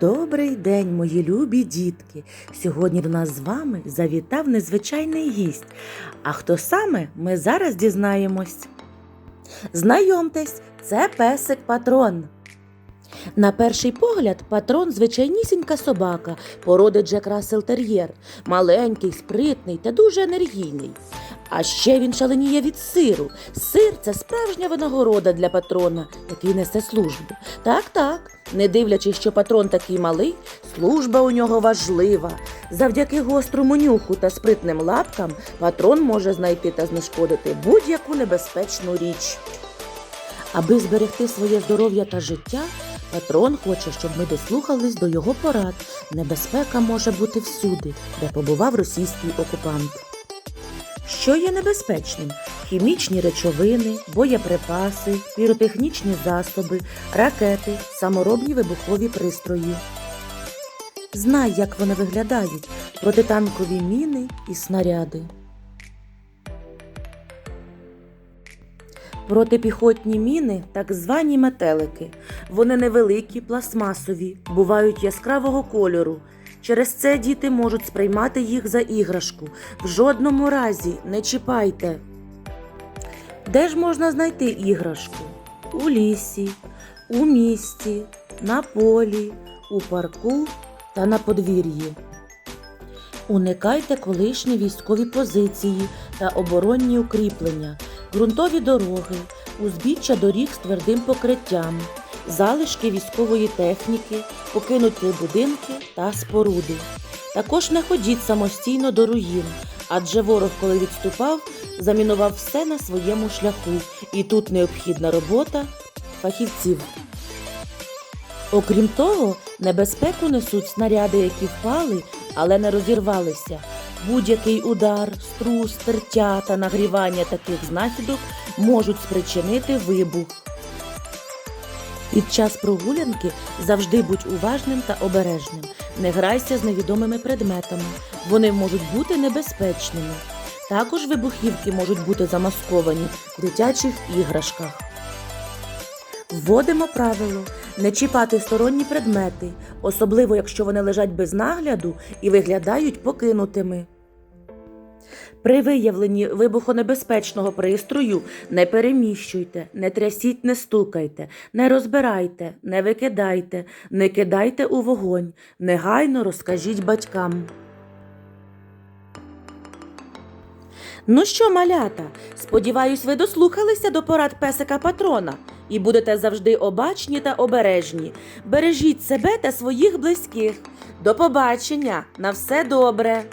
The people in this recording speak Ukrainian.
Добрий день, мої любі дітки! Сьогодні до нас з вами завітав незвичайний гість. А хто саме, ми зараз дізнаємось. Знайомтесь, це песик патрон. На перший погляд, патрон звичайнісінька собака, породи Джек Рассел Тер'єр, маленький, спритний та дуже енергійний. А ще він шаленіє від сиру. Сир це справжня винагорода для патрона, який несе службу. Так, так. Не дивлячись, що патрон такий малий, служба у нього важлива. Завдяки гострому нюху та спритним лапкам патрон може знайти та знешкодити будь-яку небезпечну річ. Аби зберегти своє здоров'я та життя, патрон хоче, щоб ми дослухались до його порад. Небезпека може бути всюди, де побував російський окупант. Що є небезпечним? Хімічні речовини, боєприпаси, піротехнічні засоби, ракети, саморобні вибухові пристрої. Знай, як вони виглядають протитанкові міни і снаряди. Протипіхотні міни так звані метелики. Вони невеликі, пластмасові, бувають яскравого кольору. Через це діти можуть сприймати їх за іграшку. В жодному разі не чіпайте. Де ж можна знайти іграшку? У лісі, у місті, на полі, у парку та на подвір'ї. Уникайте колишні військові позиції та оборонні укріплення, ґрунтові дороги, узбіччя доріг з твердим покриттям, залишки військової техніки, покинуті будинки та споруди. Також не ходіть самостійно до руїн, адже ворог, коли відступав, замінував все на своєму шляху, і тут необхідна робота фахівців. Окрім того, небезпеку несуть снаряди, які впали, але не розірвалися. Будь-який удар, струс, тертя та нагрівання таких знахідок можуть спричинити вибух. Під час прогулянки завжди будь уважним та обережним. Не грайся з невідомими предметами. Вони можуть бути небезпечними. Також вибухівки можуть бути замасковані в дитячих іграшках. Вводимо правило не чіпати сторонні предмети, особливо якщо вони лежать без нагляду і виглядають покинутими. При виявленні вибухонебезпечного пристрою не переміщуйте, не трясіть, не стукайте, не розбирайте, не викидайте, не кидайте у вогонь, негайно розкажіть батькам. Ну що, малята, сподіваюсь, ви дослухалися до порад песика патрона і будете завжди обачні та обережні. Бережіть себе та своїх близьких. До побачення! На все добре!